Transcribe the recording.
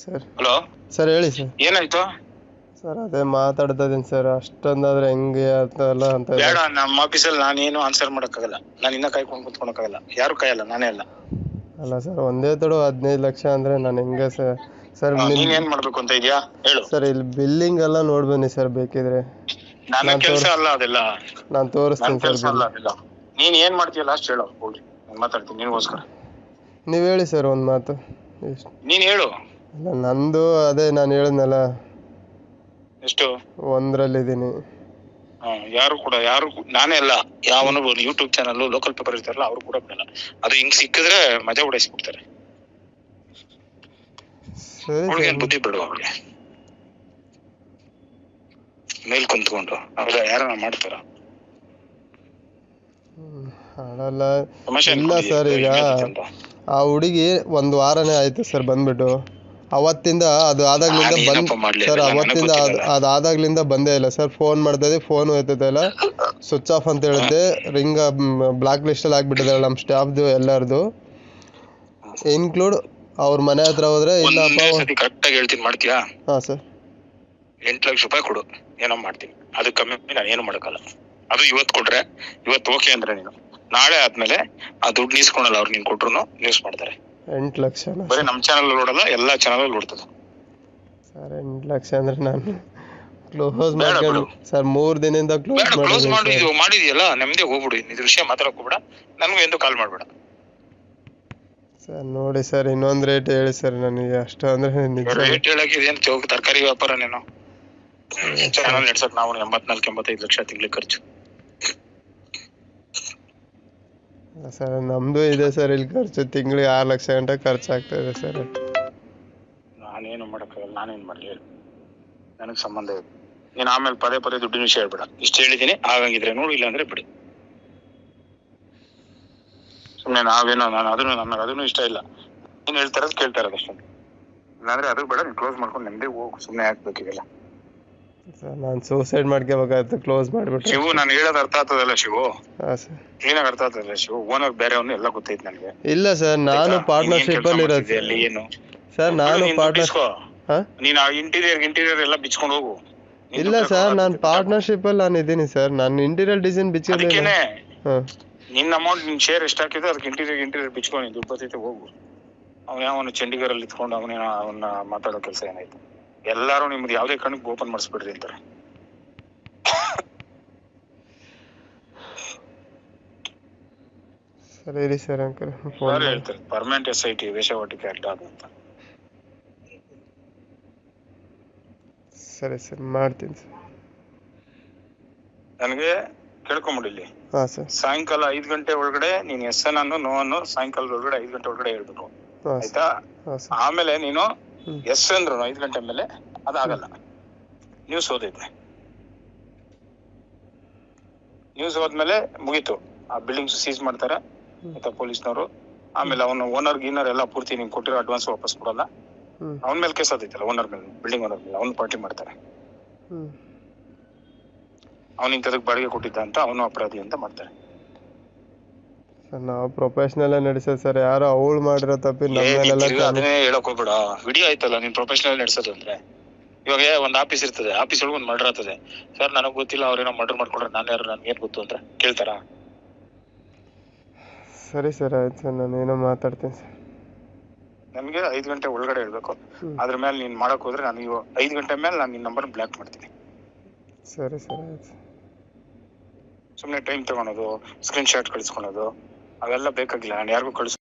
Sir. Hello? Sir ಹೇಳಿ sir. ಏನಾಯ್ತು? Sir ಅದೇ ಮಾತಾಡ್ತಾ ಇದೀನಿ ಸರ್. ಅಷ್ಟೊಂದಾದ್ರೆ ಹೆಂಗೆ ಅಂತಲ್ಲ ಅಂತ ಬೇಡ ನಮ್ಮ ಆಫೀಸಲ್ಲಿ ನಾನೇನು ಆನ್ಸರ್ ಮಾಡಕ್ಕಾಗಲ್ಲ. ನಾನು ಇನ್ನ ಕಾಯ್ಕೊಂಡು ಕುತ್ಕೊಳಕ್ಕಾಗಲ್ಲ. ಯಾರು ಕಾಯಲ್ಲ? ನಾನೇ ಅಲ್ಲ. ಅಲ್ಲ ಸರ್ ಒಂದೇ ತಡು ಹದಿನೈದು ಲಕ್ಷ ಅಂದ್ರೆ ನಾನು ಹೆಂಗೆ ಸರ್? ಸರ್ ನೀನ್ ಏನ್ ಮಾಡ್ಬೇಕು ಅಂತ ಇದೆಯಾ? ಹೇಳು. ಸರ್ ಇಲ್ಲಿ ಬಿಲ್ಲಿಂಗ್ ಎಲ್ಲ ನೋಡ್ಬನ್ನಿ ಸರ್ ಬೇಕಿದ್ರೆ. ನನ್ನ ನಾನ್ ಕೆಲಸ ಅಲ್ಲ ಅದೆಲ್ಲ. ನಾನು ನನ್ನ ತೋರಿಸ್ತೀನಿ ಸರ್ ಕೆಲಸ ಅಲ್ಲ ಅದೆಲ್ಲ. ನೀನ್ ಏನ್ ಮಾಡ್ತೀಯ ಲಾಸ್ಟ್ ಹೇಳು. ಹೋಗಿ ನಾನು ಮಾತಾಡ್ತೀನಿ ನಿನಗೋಸ್ಕರ. ನೀವು ಹೇಳಿ ಸರ್ ಒಂದು ಮಾತು. ಎಷ್ಟು ನೀನ್ ಹೇಳು. ಅಲ್ಲ ನಂದು ಅದೇ ನಾನು ಹೇಳಿದ್ನಲ್ಲ. ಎಷ್ಟು? ಒಂದ್ರಲ್ಲಿದ್ದೀನಿ. ಹಾ, ಯಾರು ಕೂಡ ಯಾರು ಕೂ- ನಾನೇ ಅಲ್ಲ ಯಾವನು ಯೂಟ್ಯೂಬ್ ಚಾನಲ್ ಲೋಕಲ್ ಪೇಪರ್ ಇರ್ತಾರಲ್ಲ ಅವ್ರು ಕೂಡ ಬಿಡಲ್ಲ. ಅದು ಹಿಂಗ್ ಸಿಕ್ಕಿದ್ರೆ ಮಜಾ ಉಡಾಯಿಸ್ಬಿಡ್ತಾರೆ ಸರಿ ಅವ್ಳಿಗೆ ಬುದ್ಧಿ ಬಿಡುವ ಅವ್ಳಿಗೆ. ಮೇಲ್ ಕುಂತ್ಕೊಂಡು ಅವ್ರ ಯಾರನ್ನ ಮಾಡ್ತಾರ? ಅಡಲ್ಲ ತಮಾಷೆ ಇಲ್ಲ? ಸರ್ ಈಗ. ಆ ಹುಡುಗಿ ಒಂದು ವಾರನೇ ಆಯ್ತು ಸರ್ ಬಂದ್ಬಿಟ್ಟು. ಅವತ್ತಿಂದ ಅದು ಆದಾಗ್ಲಿಂದ ಬಂದ್ ಸರ್ ಅವತ್ತಿಂದ ಅದ್- ಆದಾಗ್ಲಿಂದ ಬಂದೇ ಇಲ್ಲ. ಸರ್ ಫೋನ್ ಮಾಡ್ತಾ ಫೋನ್ ಹೋಯ್ತದೆ ಇಲ್ಲ ಸ್ವಿಚ್ ಆಫ್ ಅಂತ ಹೇಳಿದ್ದೆ. ರಿಂಗ್ ಬ್ಲಾಕ್ ಲಿಸ್ಟಲ್ಲಿ ಆಗ್ಬಿಟ್ಟಿದ್ದಾರೆ ನಮ್ಮ ಸ್ಟಾಫ್ದು ಎಲ್ಲರದು. ಇನ್ಕ್ಲೂಡ್ ಅವ್ರ ಮನೆ ಹತ್ರ ಹೋದ್ರೆ ಇಲ್ಲಪ್ಪ ಸತಿ ಕರೆಕ್ಟ್ ಆಗಿ ಹೇಳ್ತೀನಿ ಮಾಡ್ತೀಯಾ ಹಾ ಸರ್. ಎಂಟ್ ಲಕ್ಷ ರೂಪಾಯಿ ಕೊಡು ಏನೋ ಮಾಡ್ತೀನಿ. ಅದು ಕಮ್ಮಿ ನಾನು ಏನು ಮಾಡೋಕ್ಕಲ್ಲ. ಅದು ಇವತ್ತು ಕೊಟ್ರೆ ಇವತ್ತು ಓಕೆ ಅಂದ್ರೆ ನೀನು. ನಾಳೆ ಆದ್ಮೇಲೆ ಆ ದುಡ್ಡು ನೀಸ್ಕೊಳಲ್ಲ ಅವ್ರು ನೀನು ಕೊಟ್ರು ನ್ಯೂಸ್ ಮಾಡ್ತಾರೆ. ಎಂಟು ಲಕ್ಷ ಬರೀ ನಮ್ಮ ಚಾನಲ್ ನೋಡಲ್ಲ ಎಲ್ಲಾ ಚಾನಲ್ ನೋಡ್ತದೆ. ಸರ್ ಎಂಟು ಲಕ್ಷ ಅಂದ್ರೆ ನಾನು ಕ್ಲೋಸ್ ಮಾಡ್ಕೊಂಡು. ಸರ್ ಮೂರ್ ದಿನದಿಂದ ಕ್ಲೋಸ್ ಬೇಡ ಕ್ಲೋಸ್ ಮಾಡಿದ್ವಿ ಮಾಡಿದ್ಯಲ್ಲ ನೆಮ್ಮದಿ ಹೋಗ್ಬಿಡು. ಈ ವಿಷಯ ಮಾತಾಡಕ್ ಹೋಗ್ಬೇಡ. ನನಗೂ ಎಂದು ಕಾಲ್ ಮಾಡ್ಬೇಡ. ಸರ್ ನೋಡಿ ಸರ್ ಇನ್ನೊಂದು ರೇಟ್ ಹೇಳಿ ಸರ್ ನನಗೆ ಅಷ್ಟು ಅಂದ್ರೆ ನಿಜ ರೇಟ್ ಹೇಳಕ್ಕೆ ಇದೇನು ತರಕಾರಿ ವ್ಯಾಪಾರ ನೀನು? ಚಾನಲ್ ನಡ್ಸಕ್ ನಾವು ಎಂಬತ್ನಾಲ್ಕು ಎಂಬತ್ತೈದು ಲಕ್ಷ ತಿಂಗಳಿಗೆ ಖರ್ಚು. ಸರ್, ನಮ್ದು ಇದೆ ಸರ್, ಇಲ್ಲಿ ಖರ್ಚು. ತಿಂಗಳು ಆರು ಲಕ್ಷ ಗಂಟೆ ಖರ್ಚಾಗ್ತದೆ ಸರ್. ನಾನೇನು ಮಾಡಕ್ಕಾಗಲ್ಲ, ನಾನೇನು ಮಾಡಲಿ ಹೇಳಿ. ನನಗೆ ಸಂಬಂಧ ಇದೆ ನೀನು ಆಮೇಲೆ ಪದೇ ಪದೇ ದುಡ್ಡಿನ ವಿಷಯ ಹೇಳ್ಬೇಡ. ಇಷ್ಟು ಹೇಳಿದ್ದೀನಿ ಆಗಂಗಿದ್ರೆ ನೋಡು ಇಲ್ಲ ಅಂದ್ರೆ ಸುಮ್ಮನೆ ಸುಮ್ನೆ ನಾವೇನೋ, ನಾನು ಅದನ್ನು ನನಗೆ ಅದನ್ನು ಇಷ್ಟ ಇಲ್ಲ. ನೀನ್ ಹೇಳ್ತಾ ಇರೋದು ಕೇಳ್ತಾ ಇರೋದು ಅಷ್ಟೊಂದು ಇಲ್ಲಾಂದ್ರೆ ಅದು ಬೇಡ, ನೀನು ಕ್ಲೋಸ್ ಮಾಡ್ಕೊಂಡು ನೆಮ್ಮದಿ ಹೋಗು. ಸುಮ್ಮನೆ ಸರ್ ನಾನು ಸೂಸೈಡ್ ಮಾಡ್ಕೋಬೇಕಾಯ್ತು ಕ್ಲೋಸ್ ಮಾಡ್ಬಿಟ್ಟು. ಶಿವು ನಾನು ಹೇಳೋದು ಅರ್ಥ ಆಗ್ತದಲ್ಲ ಶಿವು? ಹಾಂ ಸರ್. ಕ್ಲೀನಾಗಿ ಅರ್ಥ ಆಗ್ತದಲ್ಲ ಶಿವು? ಓನರ್ ಬೇರೆಯವನು ಎಲ್ಲ ಗೊತ್ತೈತೆ ನನಗೆ. ಇಲ್ಲ ಸರ್ ನಾನು ಪಾರ್ಟ್ನರ್ಶಿಪ್ ಅಲ್ಲಿ ಇರೋದು. ಅಲ್ಲಿ? ಏನು? ಸರ್ ನಾನು ನೀನ್ ಪಾರ್ಟ್ನರ್ ಇಸ್ಕೋ. ಹಾಂ? ಇಂಟೀರಿಯರ್ ಇಂಟೀರಿಯರ್ ಎಲ್ಲ ಬಿಚ್ಕೊಂಡು ಹೋಗು. ಇಲ್ಲ ಸರ್ ನಾನು. ಪಾರ್ಟ್ನರ್ಶಿಪ್ ಅಲ್ಲಿ ನಾನು ಇದ್ದೀನಿ ಸರ್. ನಾನು ಇಂಟೀರಿಯರ್ ಡಿಸೈನ್ ಬಿಚ್ಚಿಲ್ಲ ಅದಕ್ಕೇನೆ. ಹಾಂ. ನಿನ್ನ ಅಮೌಂಟ್ ನಿನ್ ಶೇರ್ ಎಷ್ಟು ಹಾಕಿದ್ರೆ ಅದಕ್ಕೆ ಇಂಟೀರಿಯರ್ ಇಂಟೀರಿಯರ್ ಬಿಚ್ಕೊಂಡು ನೀನ್ ದುಡ್ಡು ಬರ್ತೈತೆ ಹೋಗು. ಅವನ ಯಾವನು ಚಂಡೀಗರಲ್ಲಿ ಇತ್ಕೊಂಡು ಅವನೇನ ಅವನ್ನ ಮಾತಾಡೋ ಕೆಲಸ ಏನಾಯ್ತು? ಎಲ್ಲಾರು ನಿಮ್ದು ಯಾವ್ದೇ ಕಣ್ಣಿಗೆ ಓಪನ್ ಮಾಡಿಸ್ಬಿಡ್ರಿ ಅಂತಾರೆ. ಸರಿ ಸರ್ ಅಂಕಲ್ ಫೋನ್ ಹೇಳ್ತಾರೆ ಪರ್ಮನೆಂಟ್ ಎಸ್ ಐ ಟಿ ವೇಷವಾಟಿಕೆ ಅಡ್ಡ ಅಂತ ಸರಿ ಸರ್ ಮಾಡ್ತೀನಿ ಸರ್. ನನಗೆ ಕೇಳ್ಕೊಂಬಿಡಿಲ್ಲಿ ಹಾಂ ಸರ್. ಸಾಯಂಕಾಲ ಐದು ಗಂಟೆ ಒಳಗಡೆ ನೀನು ಎಸ್ ಎನ್ ಅನ್ನು ನೋ ಅನ್ನು ಸಾಯಂಕಾಲದ ಒಳಗಡೆ ಐದು ಗಂಟೆ ಒಳಗಡೆ ಹೇಳ್ಬೇಕು ಆಯ್ತಾ? ಆಮೇಲೆ ನೀನು. ಎಸ್ ಅಂದ್ರು ಐದು ಗಂಟೆ ಮೇಲೆ ಅದಾಗಲ್ಲ ನ್ಯೂಸ್ ಓದೈತೆ ನ್ಯೂಸ್ ಹೋದ್ಮೇಲೆ ಮುಗೀತು. ಆ ಬಿಲ್ಡಿಂಗ್ಸ್ ಸೀಸ್ ಮಾಡ್ತಾರೆ. ಆಯ್ತಾ ಪೊಲೀಸ್ನವರು. ಆಮೇಲೆ ಅವನು ಓನರ್ ಗೀನರ್ ಎಲ್ಲ ಪೂರ್ತಿ ನೀನ್ ಕೊಟ್ಟಿರೋ ಅಡ್ವಾನ್ಸ್ ವಾಪಸ್ ಕೊಡಲ್ಲ. ಅವನ ಮೇಲೆ ಕೇಸ್ ಆದೈತಲ್ಲ ಓನರ್ ಮೇಲೆ ಬಿಲ್ಡಿಂಗ್ ಓನರ್ ಮೇಲೆ. ಅವ್ನು ಪಾರ್ಟಿ ಮಾಡ್ತಾರೆ. ಅವನಿಂತದಕ್ಕೆ ಬಾಡಿಗೆ ಕೊಟ್ಟಿದ್ದ ಅಂತ ಅವನು ಅಪರಾಧಿ ಅಂತ ಮಾಡ್ತಾರೆ. ಸರ್ ನಾವು ಪ್ರೊಫೆಷ್ನಲ್ಲೇ ನಡೆಸೋದು ಸರ್ ಯಾರೋ ಅವಳು ಮಾಡಿರೋ ತಪ್ಪಿ ಏ, ನೀನ್ ಅದನ್ನೇ ಹೇಳಕ್ ಹೋಗ್ಬೇಡ. ವಿಡಿಯೋ ಆಯ್ತಲ್ಲ ನೀನ್ ಪ್ರೊಫೆಷನಲ್ ನಡೆಸೋದು ಅಂದ್ರೆ? ಇವಾಗ ಒಂದ್ ಆಫೀಸ್ ಇರ್ತದೆ ಆಫೀಸ್ ಒಳಗೆ ಒಂದ್ ಮರ್ಡರ್ ಆಗ್ತದೆ. ಸರ್ ನನಗ್ ಗೊತ್ತಿಲ್ಲ ಅವ್ರೇನೋ ಮರ್ಡರ್ ಮಾಡ್ಕೊಂಡ್ರೆ ನಾನು ಯಾರು ನನ್ಗೆ ಏನ್ ಗೊತ್ತು ಅಂತ ಕೇಳ್ತಾರ? ಸರಿ ಸರ್ ಆಯ್ತು ಸರ್ ನಾನು ಏನೋ ಮಾತಾಡ್ತೀನಿ ಸರ್ ನಮಗೆ ಐದು ಗಂಟೆ ಒಳಗಡೆ ಹೇಳ್ಬೇಕು ಹ್ಞೂ ಅದ್ರ ಮೇಲೆ ನೀನ್ ಮಾಡಕ್ ಹೋದ್ರೆ ನಾನು ಇವ ಐದು ಗಂಟೆ ಮೇಲೆ ನಾನು ನಿನ್ ನಂಬರ್ ಬ್ಲಾಕ್ ಮಾಡ್ತೀನಿ. ಸರಿ ಸರ್ ಆಯ್ತು ಸುಮ್ನೆ ಟೈಮ್ ತಗೊಳೋದು ಸ್ಕ್ರೀನ್ ಶಾಟ್ ಕಳಿಸ್ಕೊಳೋದು. ಅವೆಲ್ಲ ಬೇಕಾಗಿಲ್ಲ ನಾನು ಯಾರಿಗೂ ಕಳಿಸ್